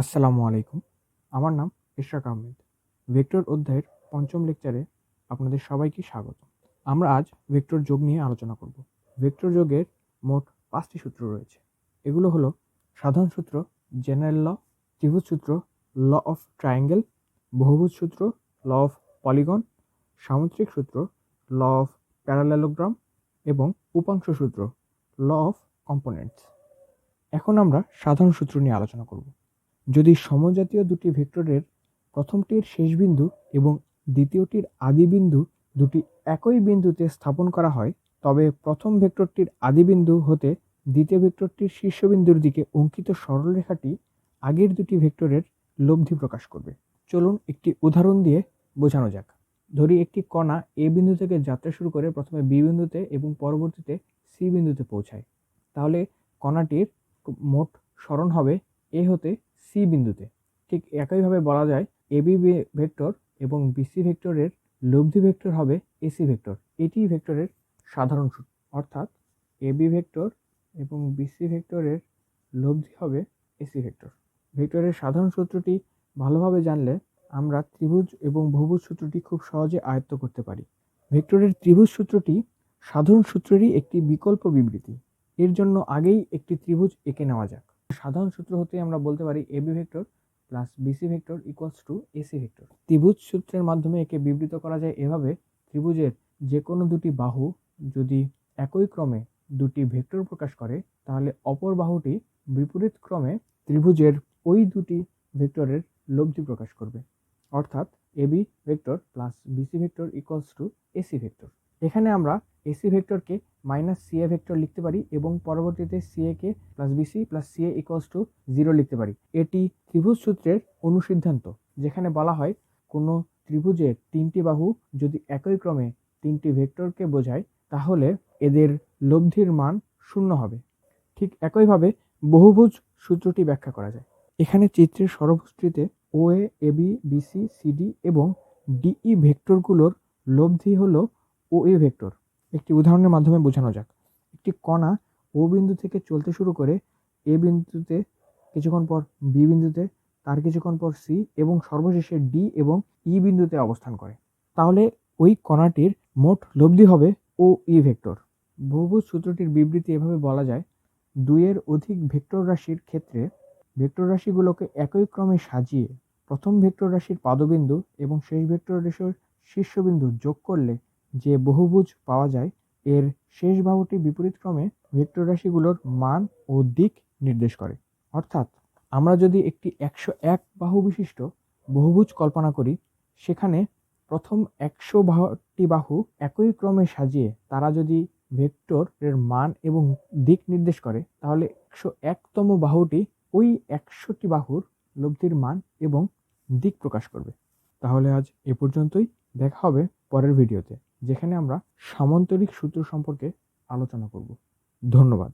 আসসালামু আলাইকুম। আমার নাম ইশরাক আহমেদ। ভেক্টর অধ্যায়ের পঞ্চম লেকচারে আপনাদের সবাইকে স্বাগত। আমরা আজ ভেক্টর যোগ নিয়ে আলোচনা করব। ভেক্টর যোগের মোট পাঁচটি সূত্র রয়েছে। এগুলো হলো সাধারণ সূত্র জেনারেল ল, ত্রিভুজ সূত্র ল অফ ট্রায়াঙ্গেল, বহুভুজ সূত্র ল অফ পলিগন, সামুদ্রিক সূত্র ল অফ প্যারালেলোগ্রাম এবং উপাংশ সূত্র ল অফ কম্পোনেন্টস। এখন আমরা সাধারণ সূত্র নিয়ে আলোচনা করব। যদি সমজাতীয় দুটি ভেক্টরের প্রথমটির শেষ বিন্দু এবং দ্বিতীয়টির আদি বিন্দু দুটি একই বিন্দুতে স্থাপন করা হয়, তবে প্রথম ভেক্টরটির আদি বিন্দু হতে দ্বিতীয় ভেক্টরটির শীর্ষবিন্দুর দিকে অঙ্কিত সরলরেখাটি আগের দুটি ভেক্টরের লব্ধি প্রকাশ করবে। চলুন একটি উদাহরণ দিয়ে বোঝানো যাক। ধরি একটি কণা এ বিন্দু থেকে যাত্রা শুরু করে প্রথমে বি বিন্দুতে এবং পরবর্তীতে সি বিন্দুতে পৌঁছায়। তাহলে কণাটির মোট স্মরণ হবে এ হতে সি বিন্দুতে। ঠিক একইভাবে বলা যায় এবি ভেক্টর এবং বিসি ভেক্টরের লব্ধি ভেক্টর হবে এসি ভেক্টর। এটি ভেক্টরের সাধারণ সূত্র। অর্থাৎ এবি ভেক্টর এবং বিসি ভেক্টরের লব্ধি হবে এসি ভেক্টর। ভেক্টরের সাধারণ সূত্রটি ভালোভাবে জানলে আমরা ত্রিভুজ এবং বহুভুজ সূত্রটি খুব সহজে আয়ত্ত করতে পারি। ভেক্টরের ত্রিভুজ সূত্রটি সাধারণ সূত্রেরই একটি বিকল্প বিবৃতি। এর জন্য আগেই একটি ত্রিভুজ এঁকে নেওয়া যাক। সাধারণ সূত্র হতে আমরা বলতে পারি AB vector plus BC vector equals to AC vector. ত্রিভুজ সূত্রের মাধ্যমে একে বিবৃত করা যায় এভাবে, ত্রিভুজের যে কোনো দুটি বাহু যদি একই ক্রমে দুটি ভেক্টর প্রকাশ করে, তাহলে অপর বাহুটি বিপরীত ক্রমে ত্রিভুজের ওই দুটি ভেক্টরের লব্ধি প্রকাশ করবে। অর্থাৎ AB vector plus BC vector equals to AC vector. এখানে আমরা এসি ভেক্টরকে মাইনাস সিএ ভেক্টর লিখতে পারি এবং পরবর্তীতে CA K plus BC plus CA equals to zero লিখতে পারি। এটি ত্রিভুজ সূত্রের অনুসিদ্ধান্ত, যেখানে বলা হয় কোনো ত্রিভুজের তিনটি বাহু যদি একই ক্রমে তিনটি ভেক্টরকে বোঝায়, তাহলে এদের লব্ধির মান শূন্য হবে। ঠিক একইভাবে বহুভুজ সূত্রটি ব্যাখ্যা করা যায়। এখানে চিত্রের সরভুজটিতে O A AB BC CD এবং ডিই ভেক্টরগুলোর লব্ধি হলো ও এ ভেক্টর। একটি উদাহরণের মাধ্যমে বোঝানো যাক। একটি কণা ও বিন্দু থেকে চলতে শুরু করে এ বিন্দুতে কিছুক্ষণ পর বি বিন্দুতে, তার কিছুক্ষণ পর সি এবং সর্বশেষে ডি এবং ই বিন্দুতে অবস্থান করে। তাহলে ওই কণাটির মোট লব্ধি হবে ও ই ভেক্টর। বহুভুজ সূত্রটির বিবৃতি এভাবে বলা যায়, দুইয়ের অধিক ভেক্টর রাশির ক্ষেত্রে ভেক্টর রাশিগুলোকে একই ক্রমে সাজিয়ে প্রথম ভেক্টর রাশির পাদবিন্দু এবং শেষ ভেক্টর রাশির শীর্ষবিন্দু যোগ করলে যে বহুভুজ পাওয়া যায়, এর শেষ বাহুটি বিপরীত ক্রমে ভেক্টর রাশিগুলোর মান ও দিক নির্দেশ করে। অর্থাৎ, আমরা যদি একটি একশো এক বাহু বিশিষ্ট বহুভুজ কল্পনা করি, সেখানে প্রথম একশো বাহুটি বাহু একই ক্রমে সাজিয়ে তারা যদি ভেক্টরের মান এবং দিক নির্দেশ করে, তাহলে একশো একতম বাহুটি ওই একশোটি বাহুর লব্ধির মান এবং দিক প্রকাশ করবে। তাহলে আজ এ পর্যন্তই। দেখা হবে পরের ভিডিওতে। যেখানে আমরা সামান্তরিক সূত্র সম্পর্কে আলোচনা করব। ধন্যবাদ।